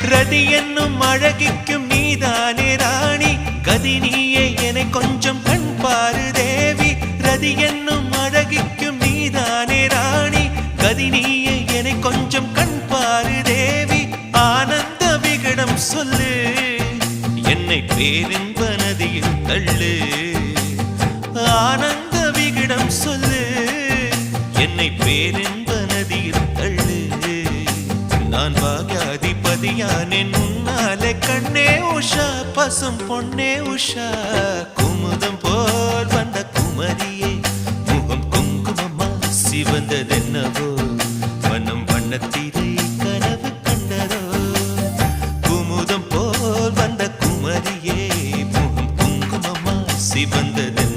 ரதி என்னும் அழகிக்கும் நீதானே ராணி. கதி நீயே என கொஞ்சம் கண் பாரு தேவி. ரதி என்னும் அழகிக்கும் நீதானே ராணி. கதி நீயே என கொஞ்சம் கண் பாரு தேவி. ஆனந்த விகடம் சொல்லு. என்னை பேரின்ப நதியில் தள்ளு. ஆனந்த விகடம் சொல்லு. என்னை பேரின் நான் பாகாதிபதியானேன் முன்னாலே கண்ணே உஷா பசும் பொன்னே உஷா. குமுதம் போல் வந்த குமரியே முகம் குங்குமமா சிவந்ததென்னவோ? மனம் வண்ணத்திரை கனவு கண்டதோ? குமுதம் போல் வந்த குமரியே முகம் குங்குமமா சிவந்ததென்ன